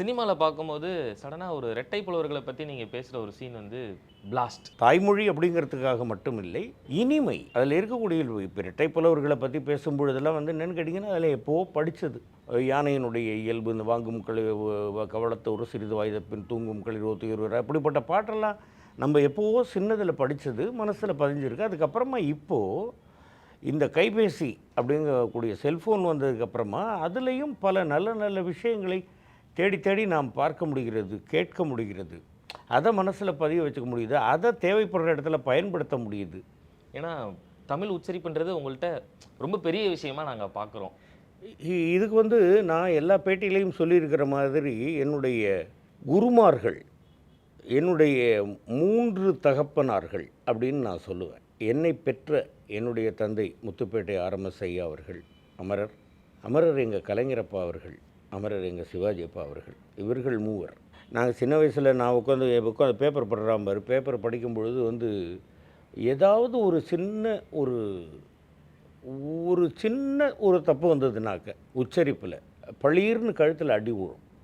சினிமாவில் பார்க்கும்போது சடனாக ஒரு ரெட்டை புலவர்களை பற்றி நீங்கள் பேசுகிற ஒரு சீன் வந்து பிளாஸ்ட் தாய்மொழி அப்படிங்கிறதுக்காக மட்டும் இல்லை இனிமை. அதில் இருக்கக்கூடிய இப்போ இரட்டை புலவர்களை பற்றி பேசும்பொழுதெல்லாம் வந்து என்னென்னு கேட்டிங்கன்னா அதில் எப்போவோ படித்தது யானையினுடைய இயல்பு இந்த வாங்கும் களி கவலத்தை ஒரு சிறிது வாய்த பின் தூங்கும் களிர் இருவர் அப்படிப்பட்ட பாட்டெல்லாம் நம்ம எப்போவோ சின்னதில் படித்தது மனசில் பதிஞ்சிருக்கு. அதுக்கப்புறமா இப்போது இந்த கைபேசி அப்படிங்கக்கூடிய செல்ஃபோன் வந்ததுக்கப்புறமா அதுலேயும் பல நல்ல நல்ல விஷயங்களை தேடி தேடி நாம் பார்க்க முடிகிறது கேட்க முடிகிறது. அதை மனசில் பதிய வச்சுக்க முடியுது. அதை தேவைப்படுற இடத்துல பயன்படுத்த முடியுது. ஏன்னா தமிழ் உச்சரிப்புன்றது உங்கள்கிட்ட ரொம்ப பெரிய விஷயமா நாங்கள் பார்க்குறோம் இதுக்கு வந்து நான் எல்லா பேட்டியிலையும் சொல்லியிருக்கிற மாதிரி என்னுடைய குருமார்கள் என்னுடைய மூன்று தகப்பனார்கள் அப்படின்னு நான் சொல்லுவேன். என்னை பெற்ற என்னுடைய தந்தை முத்துப்பேட்டை ஆர்எம்எஸ் ஐயா அவர்கள் அமரர். அமரர் எங்கள் கலைஞரப்பா அவர்கள் அமரர் எங்கள் சிவாஜி அப்பா அவர்கள். இவர்கள் மூவர். நாங்கள் சின்ன வயசில் நான் உட்காந்து உட்காந்து பேப்பர் படுறாம பாரு. பேப்பர் படிக்கும் பொழுது வந்து ஏதாவது ஒரு சின்ன ஒரு ஒரு சின்ன ஒரு தப்பு வந்ததுனாக்க உச்சரிப்பில் பளீர்னு கழுத்தில் அடி விழும்